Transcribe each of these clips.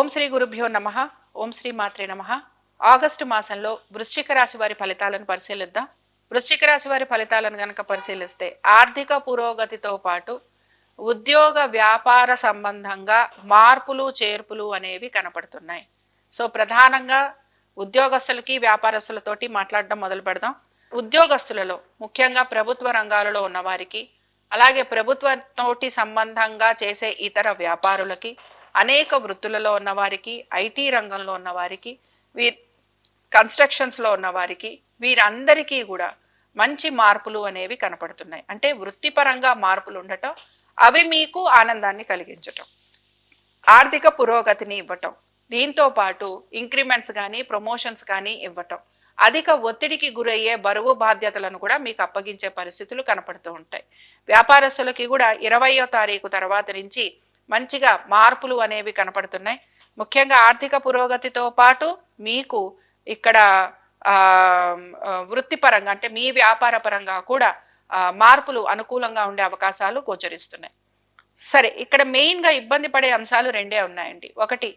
ఓం శ్రీ గురుభ్యో నమ. ఓం శ్రీ మాత్రే నమ. ఆగస్టు మాసంలో వృశ్చిక రాశి వారి ఫలితాలను పరిశీలిద్దాం. వృశ్చిక రాశి వారి ఫలితాలను గనక పరిశీలిస్తే ఆర్థిక పురోగతితో పాటు ఉద్యోగ వ్యాపార సంబంధంగా మార్పులు చేర్పులు అనేవి కనపడుతున్నాయి. సో ప్రధానంగా ఉద్యోగస్తులకి వ్యాపారస్తులతోటి మాట్లాడడం మొదలు పెడదాం. ఉద్యోగస్తులలో ముఖ్యంగా ప్రభుత్వ రంగాలలో ఉన్నవారికి అలాగే ప్రభుత్వంతోటి సంబంధంగా చేసే ఇతర వ్యాపారులకి అనేక వృత్తులలో ఉన్నవారికి ఐటీ రంగంలో ఉన్నవారికి వీ కన్స్ట్రక్షన్స్లో ఉన్నవారికి వీరందరికీ కూడా మంచి మార్పులు అనేవి కనపడుతున్నాయి. అంటే వృత్తిపరంగా మార్పులు ఉండటం అవి మీకు ఆనందాన్ని కలిగించటం ఆర్థిక పురోగతిని ఇవ్వటం దీంతో పాటు ఇంక్రిమెంట్స్ కానీ ప్రమోషన్స్ కానీ ఇవ్వటం అధిక ఒత్తిడికి గురయ్యే బరువు బాధ్యతలను కూడా మీకు అప్పగించే పరిస్థితులు కనపడుతూ ఉంటాయి. వ్యాపారస్తులకి కూడా ఇరవయో తారీఖు తర్వాత నుంచి మంచిగా మార్పులు అనేవి కనపడుతున్నాయి. ముఖ్యంగా ఆర్థిక పురోగతితో పాటు మీకు ఇక్కడ వృత్తిపరంగా అంటే మీ వ్యాపార పరంగా కూడా మార్పులు అనుకూలంగా ఉండే అవకాశాలు గోచరిస్తున్నాయి. సరే ఇక్కడ మెయిన్గా ఇబ్బంది పడే అంశాలు రెండే ఉన్నాయండి. ఒకటి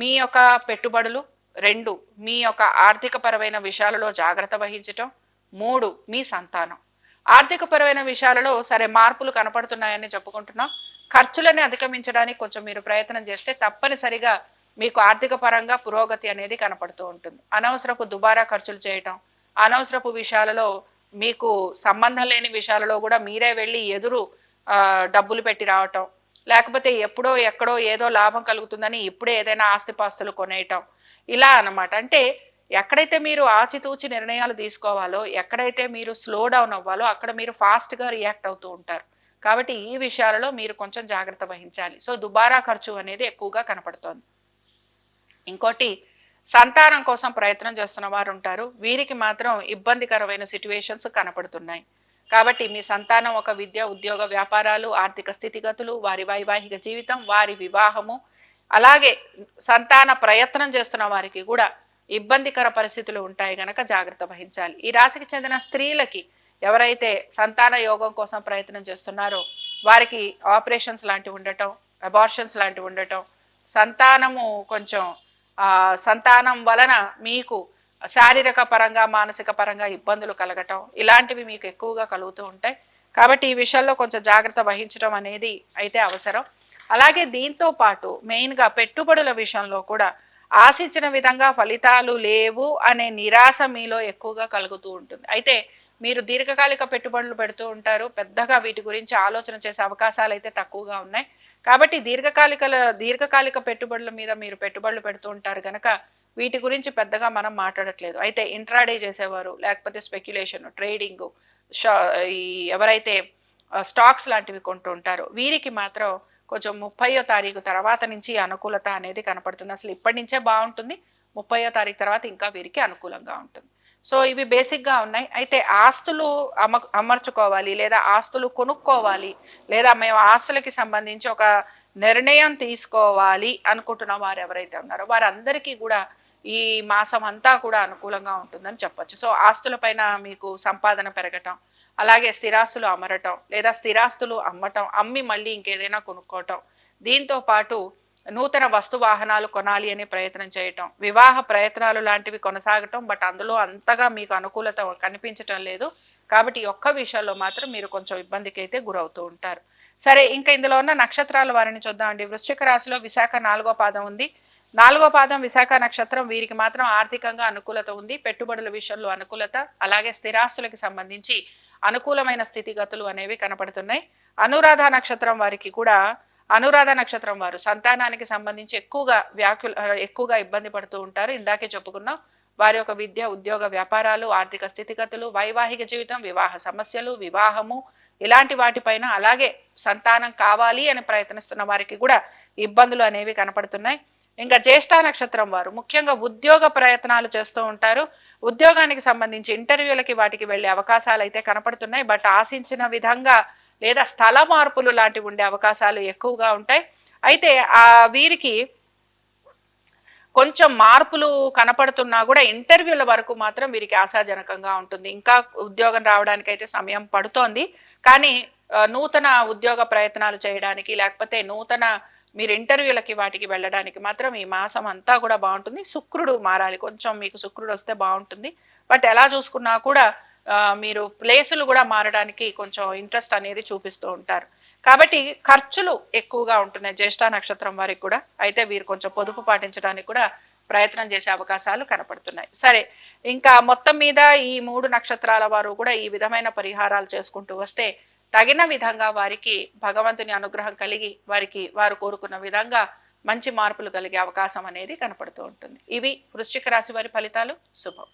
మీ యొక్క పెట్టుబడులు. రెండు మీ యొక్క ఆర్థిక పరమైన విషయాలలో జాగ్రత్త వహించటం. మూడు మీ సంతానం. ఆర్థిక పరమైన విషయాలలో సరే మార్పులు కనపడుతున్నాయని చెప్పుకుంటున్నాం. ఖర్చులను అధిగమించడానికి కొంచెం మీరు ప్రయత్నం చేస్తే తప్పనిసరిగా మీకు ఆర్థిక పరంగా పురోగతి అనేది కనపడుతూ ఉంటుంది. అనవసరపు దుబారా ఖర్చులు చేయటం అనవసరపు విషయాలలో మీకు సంబంధం లేని విషయాలలో కూడా మీరే వెళ్ళి ఎదురు డబ్బులు పెట్టి రావటం లేకపోతే ఎప్పుడో ఎక్కడో ఏదో లాభం కలుగుతుందని ఇప్పుడే ఏదైనా ఆస్తిపాస్తులు కొనేయటం ఇలా అన్నమాట. అంటే ఎక్కడైతే మీరు ఆచితూచి నిర్ణయాలు తీసుకోవాలో ఎక్కడైతే మీరు స్లో డౌన్ అవ్వాలో అక్కడ మీరు ఫాస్ట్గా రియాక్ట్ అవుతూ ఉంటారు. కాబట్టి ఈ విషయాలలో మీరు కొంచెం జాగ్రత్త వహించాలి. సో దుబారా ఖర్చు అనేది ఎక్కువగా కనపడుతోంది. ఇంకోటి సంతానం కోసం ప్రయత్నం చేస్తున్న వారు ఉంటారు. వీరికి మాత్రం ఇబ్బందికరమైన సిట్యువేషన్స్ కనపడుతున్నాయి. కాబట్టి మీ సంతానం ఒక విద్య ఉద్యోగ వ్యాపారాలు ఆర్థిక స్థితిగతులు వారి వైవాహిక జీవితం వారి వివాహము అలాగే సంతాన ప్రయత్నం చేస్తున్న వారికి కూడా ఇబ్బందికర పరిస్థితులు ఉంటాయి గనక జాగ్రత్త వహించాలి. ఈ రాశికి చెందిన స్త్రీలకి ఎవరైతే సంతాన యోగం కోసం ప్రయత్నం చేస్తున్నారో వారికి ఆపరేషన్స్ లాంటివి ఉండటం అబార్షన్స్ లాంటివి ఉండటం సంతానము కొంచెం సంతానం వలన మీకు శారీరక పరంగా మానసిక పరంగా ఇబ్బందులు కలగటం ఇలాంటివి మీకు ఎక్కువగా కలుగుతూ ఉంటాయి. కాబట్టి ఈ విషయంలో కొంచెం జాగ్రత్త వహించడం అనేది అయితే అవసరం. అలాగే దీంతో పాటు మెయిన్గా పెట్టుబడుల విషయంలో కూడా ఆశించిన విధంగా ఫలితాలు లేవు అనే నిరాశ మీలో ఎక్కువగా కలుగుతూ ఉంటుంది. అయితే మీరు దీర్ఘకాలిక పెట్టుబడులు పెడుతూ ఉంటారు. పెద్దగా వీటి గురించి ఆలోచన చేసే అవకాశాలు అయితే తక్కువగా ఉన్నాయి. కాబట్టి దీర్ఘకాలిక దీర్ఘకాలిక పెట్టుబడుల మీద మీరు పెట్టుబడులు పెడుతూ ఉంటారు కనుక వీటి గురించి పెద్దగా మనం మాట్లాడట్లేదు. అయితే ఇంట్రాడే చేసేవారు లేకపోతే స్పెక్యులేషన్ ట్రేడింగ్ షా ఈ ఎవరైతే స్టాక్స్ లాంటివి కొంటూ ఉంటారో వీరికి మాత్రం కొంచెం ముప్పయో తారీఖు తర్వాత నుంచి ఈ అనుకూలత అనేది కనపడుతుంది. అసలు ఇప్పటి నుంచే బాగుంటుంది. ముప్పయో తారీఖు తర్వాత ఇంకా వీరికి అనుకూలంగా ఉంటుంది. సో ఇవి బేసిక్గా ఉన్నాయి. అయితే ఆస్తులు అమ అమర్చుకోవాలి లేదా ఆస్తులు కొనుక్కోవాలి లేదా మేము ఆస్తులకి సంబంధించి ఒక నిర్ణయం తీసుకోవాలి అనుకుంటున్న వారు ఎవరైతే ఉన్నారో వారందరికీ కూడా ఈ మాసం అంతా కూడా అనుకూలంగా ఉంటుందని చెప్పొచ్చు. సో ఆస్తులపైన మీకు సంపాదన పెరగటం అలాగే స్థిరాస్తులు అమరటం లేదా స్థిరాస్తులు అమ్మటం అమ్మి మళ్ళీ ఇంకేదైనా కొనుక్కోవటం దీంతో పాటు నూతన వస్తు వాహనాలు కొనాలి అనే ప్రయత్నం చేయటం. వివాహ ప్రయత్నాలు లాంటివి కొనసాగటం బట్ అందులో అంతగా మీకు అనుకూలత కనిపించటం లేదు. కాబట్టి ఒక్క విషయంలో మాత్రం మీరు కొంచెం ఇబ్బందికి అయితే గురవుతూ ఉంటారు. సరే ఇంకా ఇందులో ఉన్న నక్షత్రాల వారిని చూద్దామండి. వృశ్చిక రాశిలో విశాఖ నాలుగో పాదం ఉంది. నాలుగో పాదం విశాఖ నక్షత్రం వీరికి మాత్రం ఆర్థికంగా అనుకూలత ఉంది. పెట్టుబడుల విషయంలో అనుకూలత అలాగే స్థిరాస్తులకి సంబంధించి అనుకూలమైన స్థితిగతులు అనేవి కనపడుతున్నాయి. అనురాధ నక్షత్రం వారికి కూడా అనురాధ నక్షత్రం వారు సంతానానికి సంబంధించి ఎక్కువగా వ్యాకుల ఎక్కువగా ఇబ్బంది పడుతూ ఉంటారు. ఇందాకే చెప్పుకున్నాం వారి యొక్క విద్య ఉద్యోగ వ్యాపారాలు ఆర్థిక స్థితిగతులు వైవాహిక జీవితం వివాహ సమస్యలు వివాహము ఇలాంటి వాటిపైన అలాగే సంతానం కావాలి అని ప్రయత్నిస్తున్న వారికి కూడా ఇబ్బందులు అనేవి కనపడుతున్నాయి. ఇంకా జ్యేష్ఠ నక్షత్రం వారు ముఖ్యంగా ఉద్యోగ ప్రయత్నాలు చేస్తూ ఉంటారు. ఉద్యోగానికి సంబంధించి ఇంటర్వ్యూలకి వాటికి వెళ్ళే అవకాశాలు అయితే కనపడుతున్నాయి. బట్ ఆశించిన విధంగా లేదా స్థల మార్పులు లాంటివి ఉండే అవకాశాలు ఎక్కువగా ఉంటాయి. అయితే ఆ వీరికి కొంచెం మార్పులు కనపడుతున్నా కూడా ఇంటర్వ్యూల వరకు మాత్రం వీరికి ఆశాజనకంగా ఉంటుంది. ఇంకా ఉద్యోగం రావడానికి అయితే సమయం పడుతోంది. కానీ నూతన ఉద్యోగ ప్రయత్నాలు చేయడానికి లేకపోతే నూతన మీరు ఇంటర్వ్యూలకి వాటికి వెళ్ళడానికి మాత్రం ఈ మాసం అంతా కూడా బాగుంటుంది. శుక్రుడు మారాలి. కొంచెం మీకు శుక్రుడు వస్తే బాగుంటుంది. బట్ ఎలా చూసుకున్నా కూడా మీరు ప్లేసులు కూడా మారడానికి కొంచెం ఇంట్రెస్ట్ అనేది చూపిస్తూ ఉంటారు. కాబట్టి ఖర్చులు ఎక్కువగా ఉంటున్నాయి జ్యేష్ఠ నక్షత్రం వారికి కూడా. అయితే వీరు కొంచెం పొదుపు పాటించడానికి కూడా ప్రయత్నం చేసే అవకాశాలు కనపడుతున్నాయి. సరే ఇంకా మొత్తం మీద ఈ మూడు నక్షత్రాల వారు కూడా ఈ విధమైన పరిహారాలు చేసుకుంటూ వస్తే తగిన విధంగా వారికి భగవంతుని అనుగ్రహం కలిగి వారికి వారు కోరుకున్న విధంగా మంచి మార్పులు కలిగే అవకాశం అనేది కనపడుతూ ఉంటుంది. ఇవి వృశ్చిక రాశి వారి ఫలితాలు. శుభం.